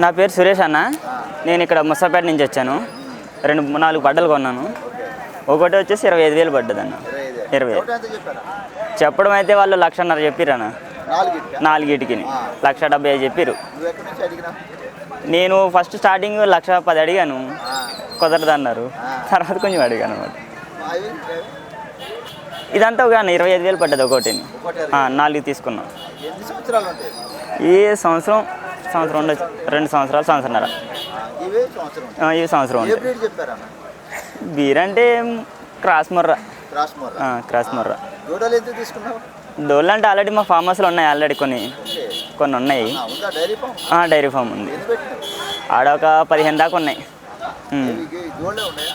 నీ పేరు సురేష్ అన్న. నేను ఇక్కడ ముసాపేట నుంచి వచ్చాను. రెండు నాలుగు బట్టలు కొన్నాను. ఒకటి వచ్చేసి ఇరవై ఐదు వేలు పడ్డది అన్న. ఇరవై చెప్పడం అయితే వాళ్ళు లక్షన్నర చెప్పిరన్న. నాలుగిటికి? లక్ష డెబ్బై ఐదు చెప్పిరు. నేను ఫస్ట్ స్టార్టింగ్ లక్ష పది అడిగాను. ఆ, కుదరదు అన్నారు. తర్వాత కొంచెం అడిగాను అనమాట ఇదంతా ఒక ఇరవై ఐదు వేలు పడ్డది ఒకటి నాలుగు తీసుకున్నాం. ఎన్ని సంవత్సరాలు ఉంటాయి? ఈ సంవత్సరం సంవత్సరం ఉండొచ్చు. రెండు సంవత్సరాలు సంవత్సరంన్నర. ఈ సంవత్సరం. బీర్ అంటే క్రాస్ మొర్ర. క్రాస్ మొర్ర. డోళ్ళు అంటే ఆల్రెడీ మా ఫామ్ హౌస్లో ఉన్నాయి ఆల్రెడీ కొన్ని. కొన్ని ఉన్నాయి. Dairy farm? ఉంది. ఆడ ఒక పదిహేను దాకా ఉన్నాయి.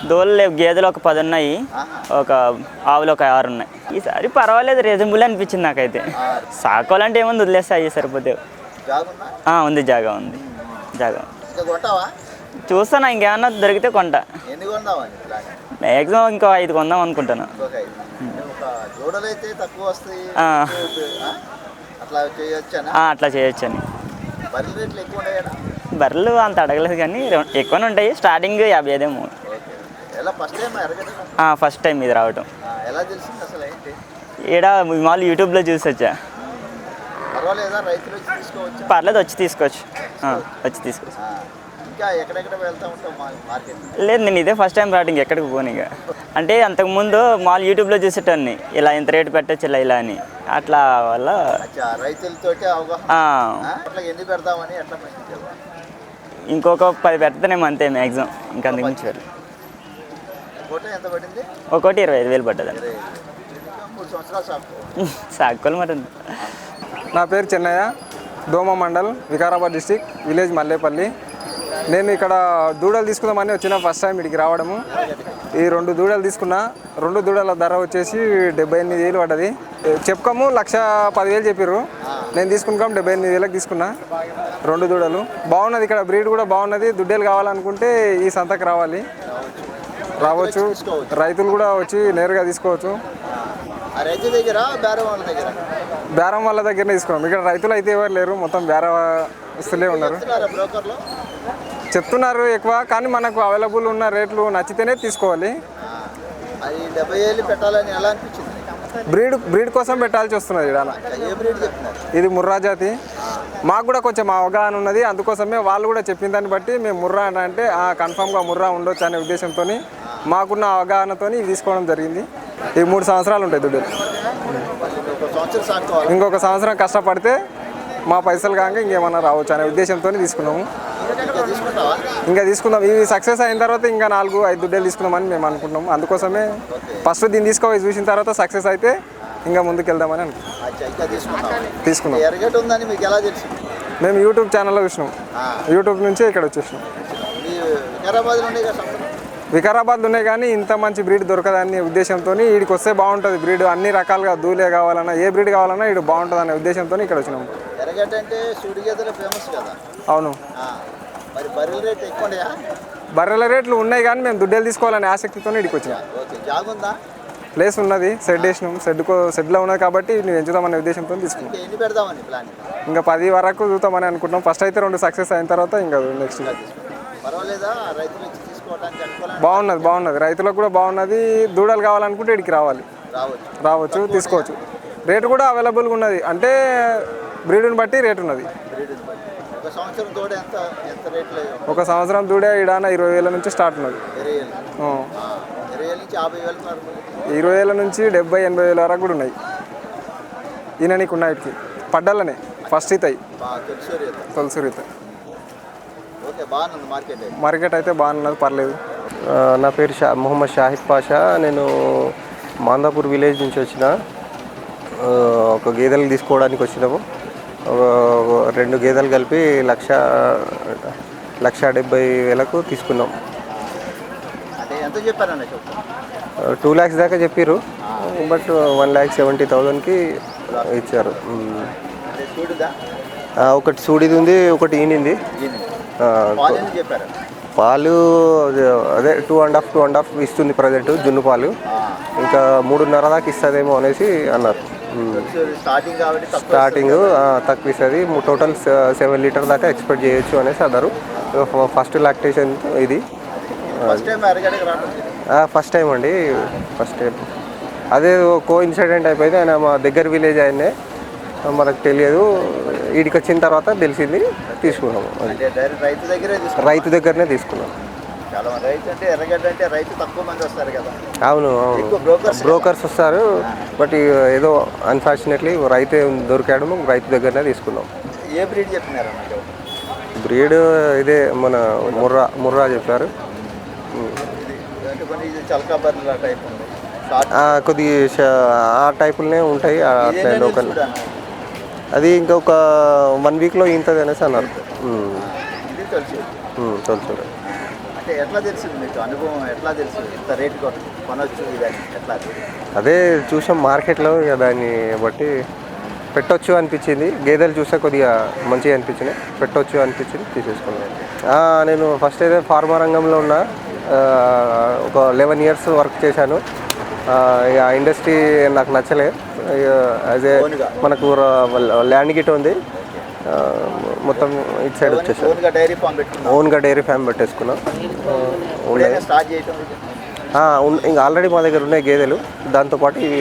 దోళ్ళు లేవు. గేదెలు ఒక పది ఉన్నాయి. ఒక ఆవులు ఒక ఆరు ఉన్నాయి. ఈసారి పర్వాలేదు. రీజనబుల్ అనిపించింది నాకైతే. సాకోవాలంటే ఏముంది? వదిలేస్తే అయ్యి సరిపోతే ఉంది జాగా ఉంది. జాగా చూస్తాను ఇంకేమన్నా దొరికితే కొంటా. మ్యాక్సిమం ఇంకో ఐదు కొందాం అనుకుంటాను? అట్లా చేయొచ్చానా? బర్రెల అంత అడగలేదు కానీ ఎక్కువనే ఉంటాయి. స్టార్టింగ్ యాభై ఐదేమో ఫస్ట్ టైం ఇది రావటం. ఈడ మామూలు యూట్యూబ్లో చూసి వచ్చా పర్వాలేదా? రైతులు వచ్చి తీసుకోవచ్చు? పర్లేదు వచ్చి తీసుకోవచ్చు. వచ్చి తీసుకోవచ్చు. ఇంకా ఎక్కడెక్కడ వెళ్తా ఉంటావు మా మార్కెట్? లేదు నేను ఇదే ఫస్ట్ టైం రావడం ఎక్కడికి పోను ఇక. అంటే అంతకుముందు మామూలు యూట్యూబ్లో చూసేటాన్ని. ఇలా ఇంత రేటు పెట్టచ్చు ఇలా ఇలా అని. అట్లా వల్ల ఎన్ని ఎట్లా ఇంకొక పది పెడతానేమో అంతే మ్యాక్సిమం ఇంకా అంతకు మించి ఒకటి ఇరవై ఐదు వేలు పడ్డది ఇరవై ఐదు. ఇంకా మూడు సంవత్సరాలు సాకు సాకోలు మరి నా పేరు Chennaiah. Doma mandal Vikarabad district village Mallepalli. నేను ఇక్కడ దూడలు తీసుకుందామని వచ్చిన ఫస్ట్ టైం ఇక్కడికి రావడము. ఈ రెండు దూడలు తీసుకున్నా రెండు దూడల ధర వచ్చేసి డెబ్బై ఎనిమిది వేలు పడ్డది. చెప్పుకోము లక్ష పదివేలు చెప్పారు నేను తీసుకున్నాం డెబ్బై ఎనిమిది వేలకు తీసుకున్నా రెండు దూడలు. బాగున్నది ఇక్కడ బ్రీడ్ కూడా బాగున్నది. దుడ్డేలు కావాలనుకుంటే ఈ సంతకు రావాలి. రావచ్చు. రైతులు కూడా వచ్చి నేరుగా తీసుకోవచ్చు. రైతు దగ్గర? బేరం వాళ్ళ దగ్గరనే తీసుకున్నాం. ఇక్కడ రైతులు అయితే ఎవరు లేరు. మొత్తం బేరస్తులే ఉన్నారు. చెప్తున్నారా ఎక్కువ కానీ మనకు అవైలబుల్ ఉన్న రేట్లు నచ్చితేనే తీసుకోవాలి. బ్రీడ్ బ్రీడ్ కోసం పెట్టాల్సి వస్తున్నది ఇక్కడ. ఇది ముర్రా జాతి. మాకు కూడా కొంచెం అవగాహన ఉన్నది. అందుకోసమే వాళ్ళు కూడా చెప్పిన దాన్ని బట్టి మేము ముర్రా అంటే ఆ, కన్ఫామ్గా ముర్రా ఉండొచ్చు అనే ఉద్దేశంతో మాకున్న అవగాహనతో తీసుకోవడం జరిగింది. ఈ మూడు సంవత్సరాలు ఉంటాయి దుడ్డు. ఇంకొక సంవత్సరం కష్టపడితే మా పైసలు కాక ఇంకేమన్నా రావచ్చు అనే ఉద్దేశంతో తీసుకున్నాము. ఇంకా తీసుకుందాం ఇవి సక్సెస్ అయిన తర్వాత ఇంకా నాలుగు ఐదు దుడ్డలు తీసుకుందామని మేము అనుకుంటున్నాం. అందుకోసమే ఫస్ట్ దీన్ని తీసుకోవాలి చూసిన తర్వాత సక్సెస్ అయితే ఇంకా ముందుకు వెళ్దామని అనుకుంటున్నాం తీసుకున్నాం. మేము యూట్యూబ్ ఛానల్లో చూసినాం. యూట్యూబ్ నుంచే ఇక్కడ వచ్చేసినాం. వికారాబాద్లో ఉన్నాయి కానీ ఇంత మంచి బ్రీడ్ దొరకదనే ఉద్దేశంతో వీడికి వస్తే బాగుంటుంది బ్రీడ్. అన్ని రకాలుగా దూలే కావాలన్నా ఏ బ్రీడ్ కావాలన్నా ఇటు బాగుంటుంది అనే ఉద్దేశంతో ఇక్కడ వచ్చినాం. ఎరగట్ అంటే సూడి గేదెలు ఫేమస్ కదా. అవును. బర్రెల రేట్లు ఉన్నాయి? కానీ మేము దుడ్డలు తీసుకోవాలనే ఆసక్తితో ఇక్కడికి వచ్చినాం. ప్లేస్ ఉన్నది షెడ్ వేసినాం. షెడ్కో షెడ్లో ఉన్నది కాబట్టి నేను ఎంచుదామనే ఉద్దేశంతో తీసుకున్నాం. ఇంకా పది వరకు చూద్దామని అనుకుంటున్నాం. ఫస్ట్ అయితే రెండు సక్సెస్ అయిన తర్వాత ఇంకా నెక్స్ట్ పర్వాలేదా? రైతులు బాగున్నది బాగున్నది. రైతులకు కూడా బాగున్నది. దూడలు కావాలనుకుంటే ఇక్కడికి రావాలి. రావచ్చు. తీసుకోవచ్చు. రేటు కూడా అవైలబుల్గా ఉన్నది. అంటే బ్రీడ్ని బట్టి రేట్ ఉన్నది. ఒక సంవత్సరం దూడే ఇడాన ఇరవై వేల నుంచి స్టార్ట్ ఉన్నది. ఇరవై వేలు. నుంచి డెబ్బై ఎనభై వేల వరకు కూడా ఉన్నాయి. ఈయన నీకు ఉన్నాయి పడ్డలనే ఫస్ట్ ఇతాయి బాగా తెలుసు రేట్ తులసి రీత ఓకే బాగుంది మార్కెట్ అయితే. మార్కెట్ అయితే బాగున్నది పర్లేదు. నా పేరు షా మొహమ్మద్ షాహిద్ పాషా. నేను మాందాపూర్ విలేజ్ నుంచి వచ్చిన. ఒక గేదెలు తీసుకోవడానికి వచ్చినాము. రెండు గేదెలు కలిపి లక్ష లక్ష డెబ్బై వేలకు తీసుకున్నాం. టూ ల్యాక్స్ దాకా చెప్పారు బట్ వన్ ల్యాక్ సెవెంటీ థౌజండ్కి ఇచ్చారు. ఒకటి సూడిది ఉంది ఒకటి ఈనింది. పాలు అదే two and half two and half ఇస్తుంది ప్రజెంట్ జున్ను పాలు. ఇంకా మూడున్నర దాకా ఇస్తుందేమో అనేసి అన్నారు. స్టార్టింగ్ తక్కువ ఇస్తుంది టోటల్ సెవెన్ లీటర్ దాకా ఎక్స్పెక్ట్ చేయొచ్చు అనేసి అన్నారు. ఫస్ట్ లాక్టేషన్ ఇది. ఫస్ట్ టైం అండి. ఫస్ట్ టైం అదే కో ఇన్సిడెంట్ అయిపోయింది. ఆయన మా దగ్గర విలేజ్ ఆయనే మనకు తెలియదు. వీడికి వచ్చిన తర్వాత తెలిసింది తీసుకున్నాము రైతు దగ్గరే తీసుకుంటాం రైతు దగ్గరనే తీసుకున్నాం. అవును అవును. బ్రోకర్స్ బ్రోకర్స్ వస్తారు బట్ ఏదో అన్ఫార్చునేట్లీ రైతే దొరికాడు రైతు దగ్గరనే తీసుకున్నాం. ఏ బ్రీడ్ చెప్పినారు బ్రీడ్ ఇదే మన ముర్రా ముర్రా చెప్పారు. కొద్ది ఆ టైపులనే ఉంటాయి ఆ అట్లా లోకల్. అది ఇంకొక వన్ వీక్లో ఇంతది అనేసి అన్నారు. అంటే ఎట్లా తెలిసింది మీకు? అనుభవం ఎట్లా ఇంత రేట్ కొన- కొనొచ్చు ఇదని ఎట్లా? అదే చూసాం మార్కెట్లో ఇక దాన్ని బట్టి పెట్టొచ్చు అనిపించింది. గేదెలు చూస్తే కొద్దిగా మంచిగా అనిపించింది పెట్టొచ్చు అనిపించింది తీసేసుకున్నాను నేను ఫస్ట్ అయితే ఫార్మా రంగంలో ఉన్నా ఒక లెవెన్ ఇయర్స్ వర్క్ చేశాను. ఇక ఆ ఇండస్ట్రీ నాకు నచ్చలే. As a. మనకు ల్యాండ్ గిట్ ఉంది. మొత్తం ఇటు సైడ్ వచ్చేసాను ఓన్గా డైరీ ఫామ్ ఫామ్ పెట్టేసుకున్నాం. ఇంకా ఆల్రెడీ మా దగ్గర ఉన్నాయి గేదెలు. దాంతోపాటు ఇవి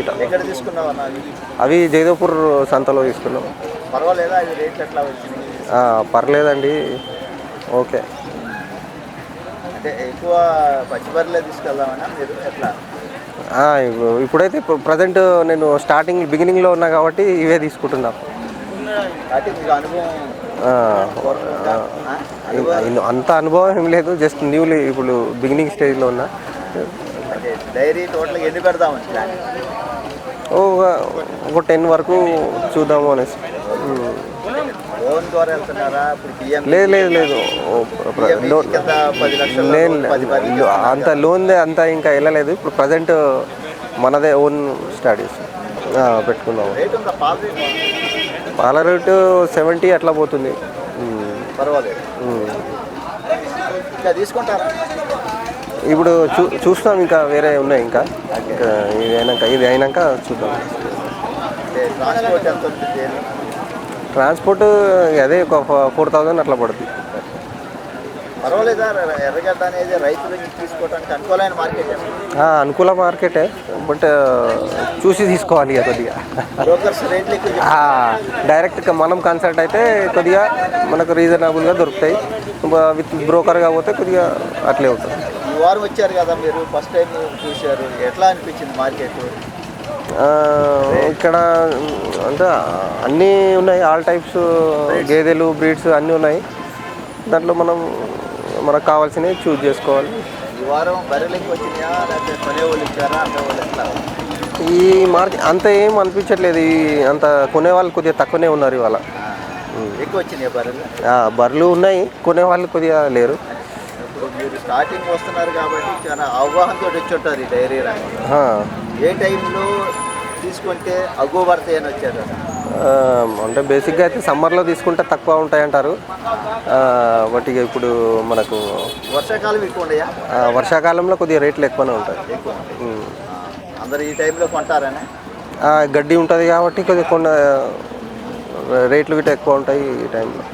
అవి జైదపూర్ సంతలో తీసుకున్నాం. పర్లేదండి. ఓకే. అంటే ఎక్కువ పచ్చి బర్రెలే తీసుకెళ్దామన్నా మీరు? ఎట్లా? ఇప్పుడైతే ప్రజెంట్ నేను స్టార్టింగ్ బిగినింగ్లో ఉన్నా కాబట్టి ఇవే తీసుకుంటున్నా. అంత అనుభవం ఏం లేదు జస్ట్ న్యూలీ ఇప్పుడు బిగినింగ్ స్టేజ్లో ఉన్నా. డైరీ టోటల్గా ఎన్ని ఒక టెన్ వరకు చూద్దాము అనేసి. లోన్ ద్వారా వెళ్తున్నారా? ఇప్పుడు పిఎం లేదు లేదు లేదు. ఓ, ప్ర- లో- కింద పది లక్షలు నేను అంత లోన్ అంత ఇంకా వెళ్ళలేదు. ఇప్పుడు ప్రజెంట్ మనదే ఓన్ స్టడీస్ పెట్టుకున్నాము పాల రేట్ సెవెంటీ అట్లా పోతుంది. ఇప్పుడు చూ చూస్తాం ఇంకా వేరే ఉన్నాయి ఇంకా. ఇది అయినాక ఇది అయినాక చూద్దాం. ట్రాన్స్పోర్ట్ అదే ఒక ఫోర్ థౌజండ్ అట్లా పడుతుంది పర్వాలేదా? ఎర్రగడ్డ అనేది రైతులకి తీసుకోవడానికి అనుకూలమైన మార్కెట్ అనుకూల మార్కెటే బట్ చూసి తీసుకోవాలి కొద్దిగా. డైరెక్ట్గా మనం కన్సల్ట్ అయితే కొద్దిగా మనకు రీజనబుల్గా దొరుకుతాయి. విత్ బ్రోకర్ కాకపోతే కొద్దిగా అట్లే ఈ వారం వచ్చారు కదా మీరు ఫస్ట్ టైం చూశారు. ఎట్లా అనిపించింది మార్కెట్? ఇక్కడ అంటే అన్నీ ఉన్నాయి. ఆల్ టైప్స్ గేదెలు బ్రీడ్స్ అన్నీ ఉన్నాయి. దాంట్లో మనం మనకు కావాల్సినవి చూజ్ చేసుకోవాలి. ఈ వారం ఈ మార్కెట్ అంత ఏం అనిపించట్లేదు. ఈ అంత కొనే వాళ్ళు కొద్దిగా తక్కువనే ఉన్నారు ఇవాళ. ఎక్కువ వచ్చినాయి బర్రెలు? బర్రెలు ఉన్నాయి. కొనే వాళ్ళు కొద్దిగా లేరు. మీరు స్టార్టింగ్ వస్తున్నారు కాబట్టి చాలా అవగాహనతో వచ్చి ఉంటారు ఈ డైరీ ఏ టైంలో తీసుకుంటే అగ్గు పడతాయి అని వచ్చారు? అంటే బేసిక్గా అయితే సమ్మర్లో తీసుకుంటే తక్కువ ఉంటాయి అంటారు బట్ ఇక ఇప్పుడు మనకు వర్షాకాలం ఎక్కువ ఆ, వర్షాకాలంలో కొద్దిగా రేట్లు ఎక్కువనే ఉంటాయి. అందరు ఈ టైంలో కొంటారనే? గడ్డి ఉంటుంది కాబట్టి కొద్దిగా కొన్న రేట్లు గిట్ట ఎక్కువ ఉంటాయి ఈ టైంలో.